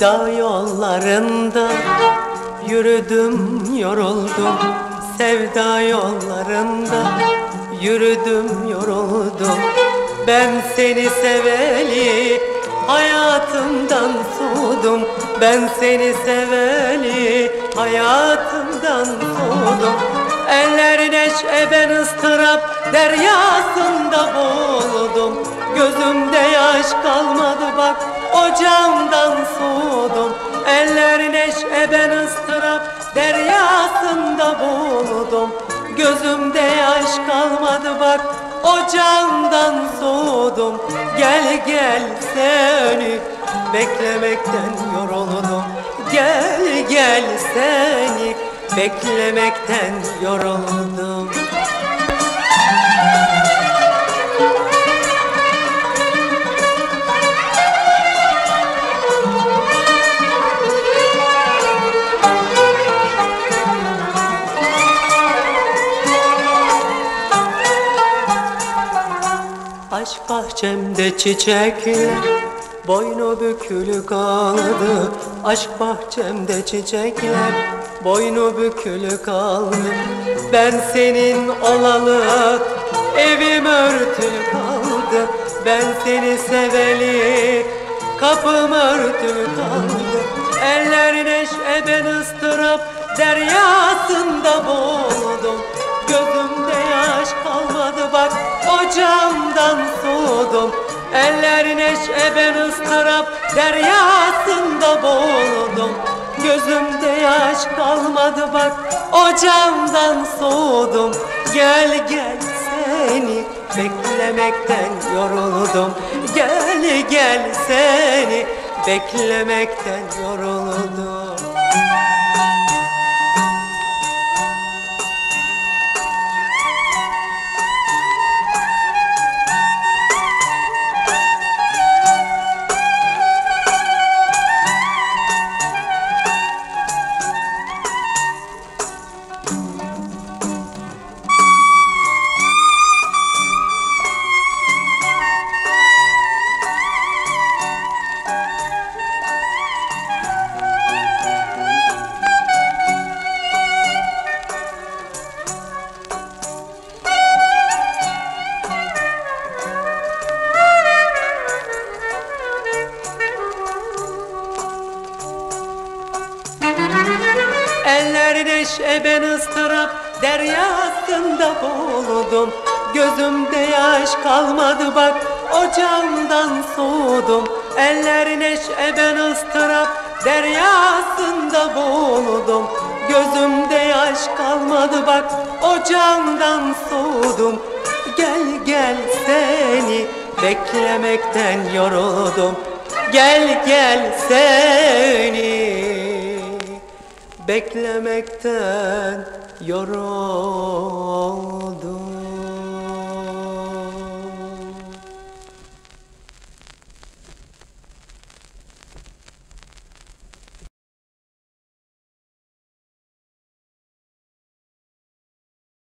Sevda yollarında yürüdüm yoruldum. Sevda yollarında yürüdüm yoruldum. Ben seni seveli hayatımdan soğudum Ben seni seveli hayatımdan soğudum Eller neşe ben ıstırap deryasında boğuldum. Gözümde yaş kalmadı bak ocağımdan soğudum. Eller neşe ben ıstırap deryasında boğuldum Gözümde yaş kalmadı bak ocağımdan soğudum. Gel gel seni beklemekten yoruldum. Gel gel seni beklemekten yoruldum Aşk bahçemde çiçekler Boynu bükülü kaldı. Aşk bahçemde çiçekler Boynu bükülü kaldı. Ben senin olalı Evim örtülü kaldı. Ben seni seveli Kapım örtülü kaldı. Eller neşe ben ıstırap Deryasında boğuldum. Gözümde yaş kalmadı bak Ocağımdan soğudum. Eller neşe ben ıstırap Deryasında boğuldum. Gözümde yaş kalmadı bak Ocağımdan soğudum. Gel gel seni beklemekten yoruldum. Gel gel seni beklemekten yoruldum Eller neşe ben ıstırap deryasında boğuldum. Gözümde yaş kalmadı bak ocağımdan soğudum. Eller neşe ben ıstırap deryasında boğuldum. Gözümde yaş kalmadı bak ocağımdan soğudum. Gel gel seni beklemekten yoruldum. Gel gel seni beklemekten yoruldum